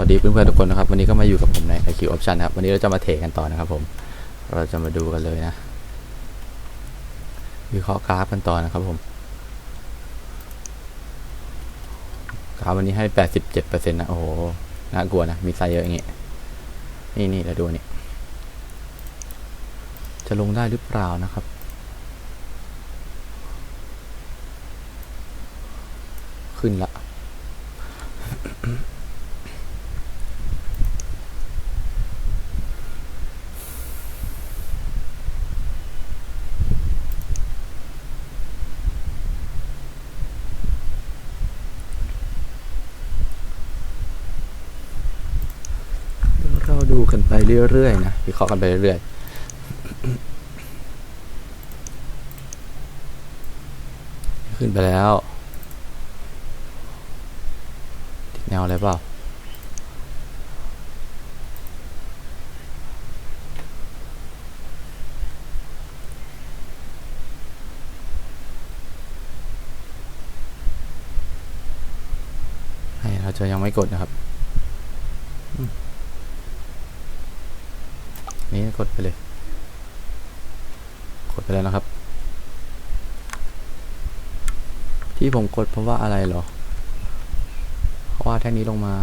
วัสดีเพื่อนๆทุกคนนะครับ วันนี้ก็มาอยู่กับผมใน IQ Option นะครับ วันนี้เราจะมาเทรดกันต่อนะครับผม เราจะมาดูกันเลยนะวิเคราะห์กราฟกันต่อนะครับผมกราฟวันนี้ให้87%นต์นะโอ้โหน่ากลัวนะ มีไซเยอะอย่างงี้นี่นี่เราดูนี่จะลงได้หรือเปล่านะครับขึ้นละ เดี๋ยวเราดูกัน ไปเรื่อยๆนะวิเคราะห์กันไปเรื่อยๆขึ้นไปแล้วติดแนวอะไรเปล่าให้เราจะยังไม่กดนะครับ นี่กดไปเลย กดไปแล้วนะครับ ที่ผมกดเพราะว่าอะไรเหรอ เพราะว่าแท่งนี้ลงมา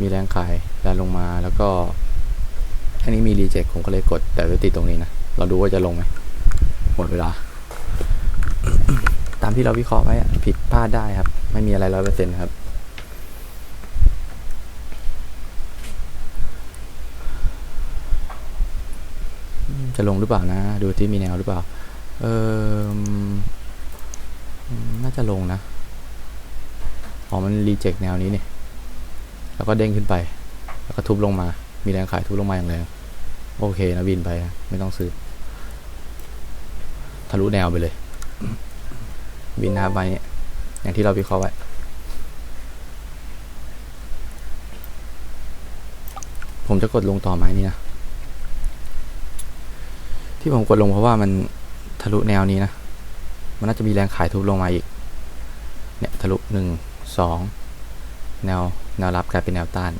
มีแรงขายดันลงมาแล้วก็แท่งนี้มีรีเจ็คผมก็เลยกด แต่ไปติดตรงนี้นะ เราดูว่าจะลงไหมหมดเวลา ตามที่เราวิเคราะห์ไว้ผิดพลาดได้ครับ ไม่มีอะไรร้อยเปอร์เซ็นต์ครับ จะลงหรือเปล่านะ ดูที่มีแนวหรือเปล่า เออน่าจะลงนะ อ๋อ มันรีเจ็คแนวนี้นี่แล้วก็เด้งขึ้นไป แล้วก็ทุบลงมา มีแรงขายทุบลงมาอย่างแรง โอเคนะวินไปนะไม่ต้องซื้อ ทะลุแนวไปเลยวินนะไปเนี่ย อย่างที่เราวิเคราะห์ไว้ผมจะกดลงต่อไหมนี่นะ ที่ผมกดลงเพราะว่ามันทะลุแนวนี้นะ มันน่าจะมีแรงขายทุบลงมาอีก เนี่ยทะลุหนึ่งสองแนวแนวรับกลายเป็นแนวต้าน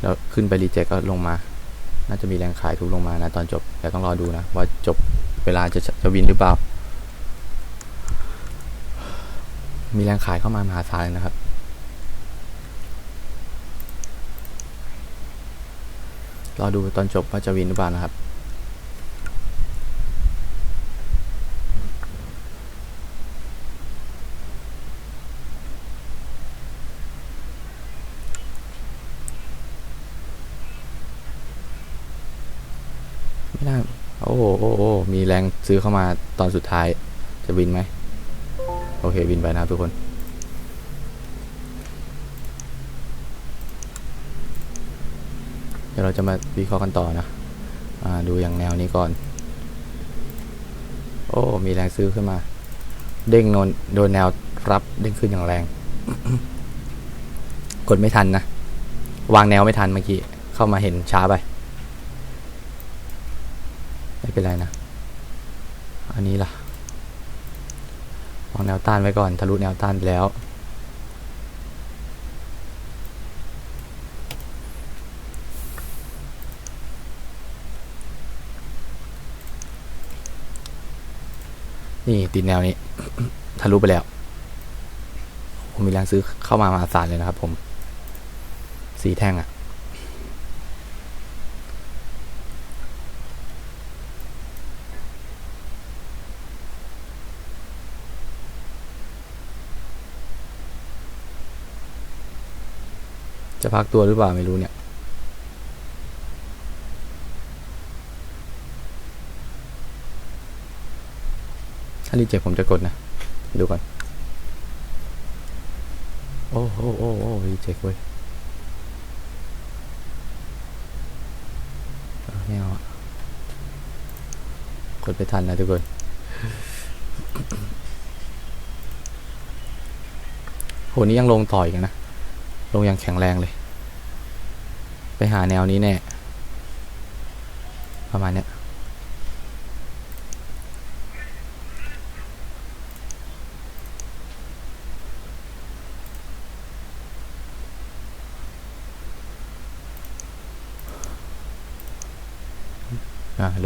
แล้วขึ้นไปรีเจ็คก็ลงมา น่าจะมีแรงขายทุบลงมานะตอนจบแต่ต้องรอดูนะ ว่าจบเวลาจะจะวินหรือเปล่า มีแรงขายเข้ามามหาศาลเลยนะครับ รอดูตอนจบว่าจะวินหรือเปล่านะครับ ไม่น่าโอ้โหโอ้โหมี แรงซื้อเข้ามาตอนสุดท้าย จะวินไหม โอเควินไปนะครับทุกคน เดี๋ยวเราจะมาวิเคราะห์กันต่อนะอ่าดูอย่างแนวนี้ก่อน โอ้ มีแรงซื้อขึ้นมา เด้งโดนโดนแนวรับเด้งขึ้นอย่างแรง กดไม่ทันนะ วางแนวไม่ทันเมื่อกี้ เข้ามาเห็นช้าไป ไม่เป็นไรนะ อันนี้ล่ะ วางแนวต้านไว้ก่อน ทะลุแนวต้านไปแล้ว นี่ติดแนวนี้ ทะลุไปแล้ว ผมมีแรงซื้อเข้ามามาศาลเลยนะครับผม สีแท่งอะ่ะ จะพักตัวหรือเปล่าไม่รู้เนี่ยถ้ารีเจ็คผมจะกดนะ ดูก่อน โอ้โอ้โอ้โอ้รีเจ็คเว้ยไม่เอาอะกดไปทันนะทุกคนโหนี่ยังลงต่ออีกนะ ลงอย่างแข็งแรงเลย ไปหาแนวนี้แน่ ประมาณเนี้ย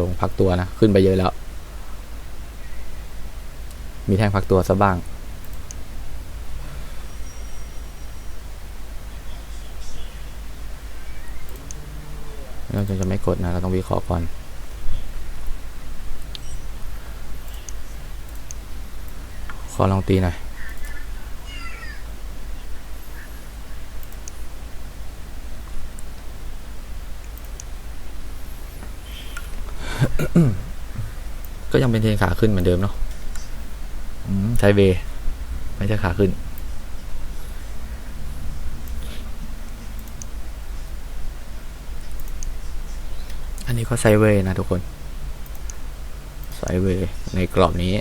ลงพักตัวนะ ขึ้นไปเยอะแล้ว มีแท่งพักตัวซะบ้าง เราจะไม่กดนะ เราต้องวิเคราะห์ก่อน ขอลองตีหน่อยก็ยังเป็นเทนขาขึ้นเหมือนเดิมเนาะอืมไซด์เวย์ไม่ใช่ขาขึ้น นี้ก็ไซเวย์นะทุกคนไซเวย์ในกรอบนี้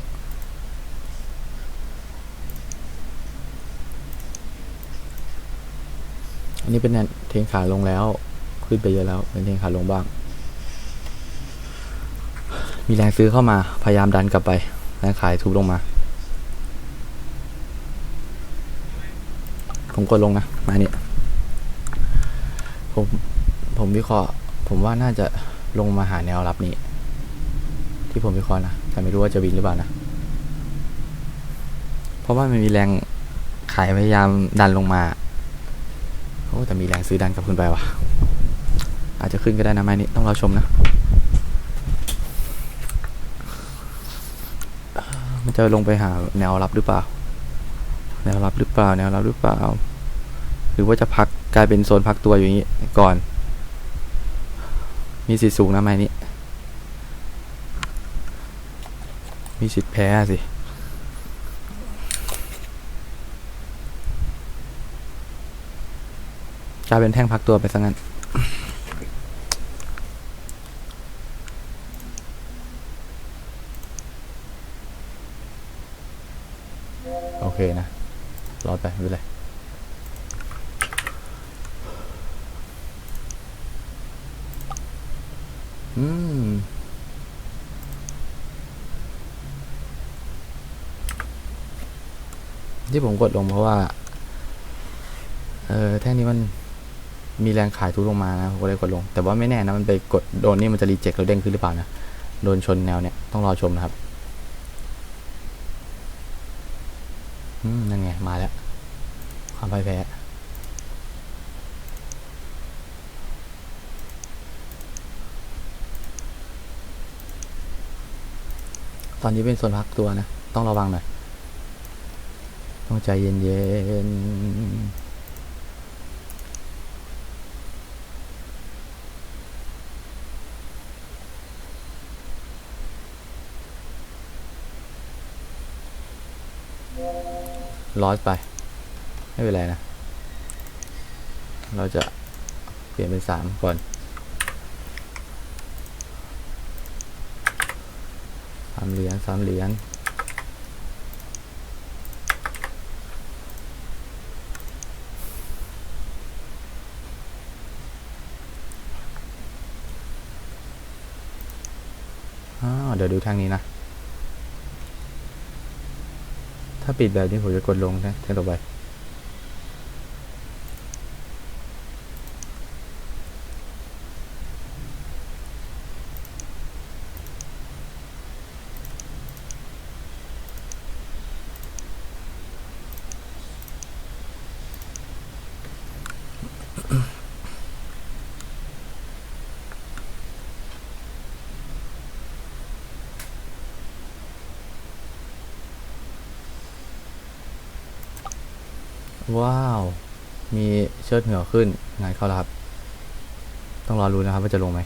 อันนี้เป็นแนวเทรนขาลงแล้ว ขึ้นไปเยอะแล้ว เป็นเทรนขาลงบ้าง มีแรงซื้อเข้ามาพยายามดันกลับไปแรงขายทุบลงมา ผมกดลงนะมาเนี่ยผมผมวิเคราะห์ผมว่าน่าจะ ลงมาหาแนวรับนี้ ที่ผมวิเคราะห์นะ แต่ไม่รู้ว่าจะวินหรือเปล่านะ เพราะว่ามันมีแรงขายพยายามดันลงมาโอ้แต่มีแรงซื้อดันกลับขึ้นไปว่ะ อาจจะขึ้นก็ได้นะไม้นี้ต้องรอชมนะ มันจะลงไปหาแนวรับหรือเปล่า แนวรับหรือเปล่า แนวรับหรือเปล่า หรือว่าจะพักกลายเป็นโซนพักตัวอยู่อย่างนี้ก่อน มีสิทธิ์สูงนะไม้นี้ มีสิทธิ์แพ้สิกลายเป็นแท่งพักตัวไปซะงั้น โอเคนะ รอดไปไม่เป็นไร อืมที่ผมกดลงเพราะว่า เออแท่งนี้มันมีแรงขายทุลงมานะผมก็เลยกดลง แต่ว่าไม่แน่นะมันไปกดโดนนี่มันจะรีเจ็คแล้วเด้งขึ้นหรือเปล่านะ โดนชนแนวเนี้ยต้องรอชมนะครับ อืมนั่นไง มาแล้ว ความพ่ายแพ้ อนนี้เป็นโซนพักตัวนะ ต้องระวังหน่อย ต้องใจเย็นๆร้อยไป ไม่เป็นไรนะ เราจะเปลี่ยนเป็นสามก่อน สามเหรียญสามเหรียญอ้าวเดี๋ยวดูทางนี้นะ ถ้าปิดแบบนี้ผมจะกดลงนะแทงต่อไป ว้าว มีเชิดเหงื่อขึ้น งานเข้าแล้วครับ ต้องรอรู้นะครับว่าจะลงไหม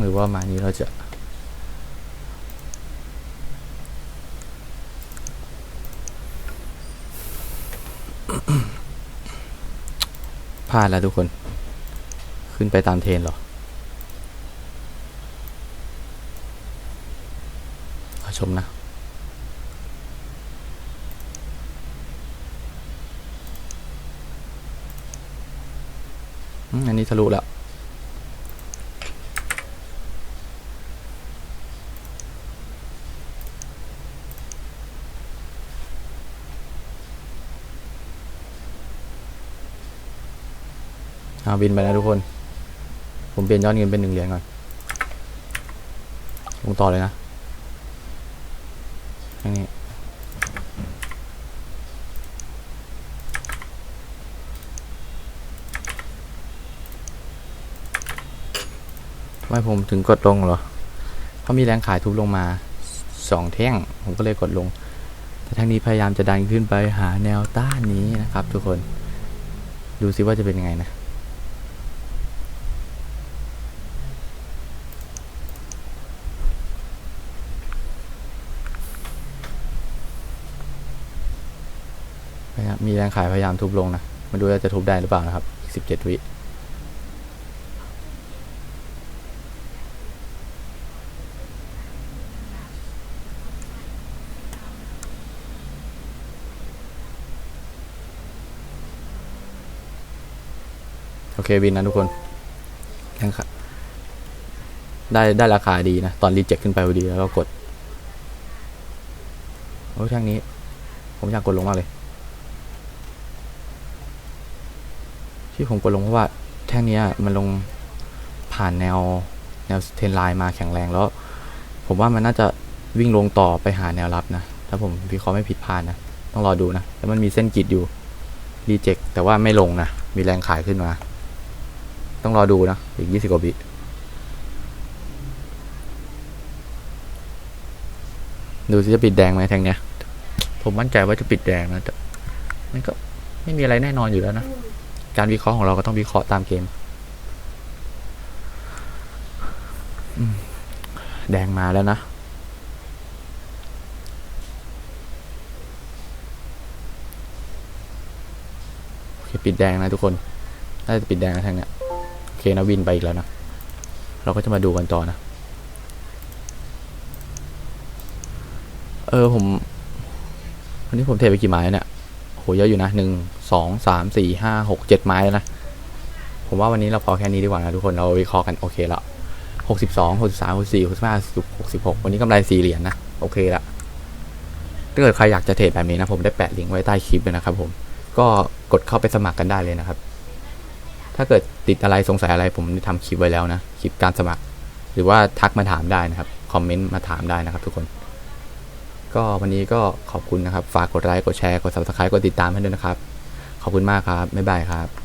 หรือว่ามานี้เราจะพลาดแล้วทุกคน ขึ้นไปตามเทรนเหรอ ชมนะอันนี้ทะลุแล้วอาบินไปนะทุกคน ผมเปลี่ยนยอดเงินเป็นหนึ่งเหรียญก่อนลงต่อเลยนะ ทางนี้ทำไมผมถึงกดลงเหรอ เพราะมีแรงขายทุบลงมาสองแท่ง ผมก็เลยกดลง แต่ทางนี้พยายามจะดันขึ้นไปหาแนวต้านนี้นะครับทุกคน ดูซิว่าจะเป็นยังไงนะ พยายา มีแรงขายพยายามทุบลงนะมาดูว่าจะทุบได้หรือเปล่านะครับสิบเจ็ดวิโอเควินนะทุกคนยังค่ะได้ได้ราคาดีนะ ตอนรีเจ็คขึ้นไปพอดีแล้วก็กด โอ้ยทางนี้ ผมอยากกดลงมากเลย ที่ผมกดลงเพราะว่าแท่งนี้มันลงผ่านแนวแนวเทรนไลน์มาแข็งแรงแล้ว ผมว่ามันน่าจะวิ่งลงต่อไปหาแนวรับนะ ถ้าผมวิเคราะห์ไม่ผิดพลาดนะ ต้องรอดูนะ แล้วมันมีเส้นกิดอยู่รีเจ็คแต่ว่าไม่ลงนะ มีแรงขายขึ้นมา ต้องรอดูนะ อีกยี่สิบกว่าวิดูสิจะปิดแดงไหมแทงเนี้ย ผมมั่นใจว่าจะปิดแดงนะแต่มันก็ไม่มีอะไรแน่นอนอยู่แล้วนะ การวิเคราะห์ของเราก็ต้องวิเคราะห์ตามเกม แดงมาแล้วนะ โอเคปิดแดงนะทุกคน น่าจะปิดแดงนะทางเนี้ย โอเคนะวินไปอีกแล้วนะ เราก็จะมาดูกันต่อนะ เออผมวันนี้ผมเทไปกี่ไม้เนี่ย โหเยอะอยู่นะหนึ่งสองสามสี่ห้าหกเจ็ดไม้แล้วนะ ผมว่าวันนี้เราพอแค่นี้ดีกว่านะทุกคนเราวิเคราะห์กันโอเคละหกสิบสองหกสิบสามหกสิบสี่หกสิบห้าหกสิบหกวันนี้กำไรสี่เหรียญนะ โอเคละถ้าเกิดใครอยากจะเทรดแบบนี้นะ ผมได้แปะลิงก์ไว้ใต้คลิปเลยนะครับผมก็กดเข้าไปสมัครกันได้เลยนะครับ ถ้าเกิดติดอะไรสงสัยอะไรผมได้ทำคลิปไว้แล้วนะ คลิปการสมัคร หรือว่าทักมาถามได้นะครับ คอมเมนต์มาถามได้นะครับทุกคน ก็วันนี้ก็ขอบคุณนะครับ ฝากกดไลค์ กดแชร์ กด subscribe กดติดตามให้ด้วยนะครับ ขอบคุณมากครับ บ๊ายบายครับ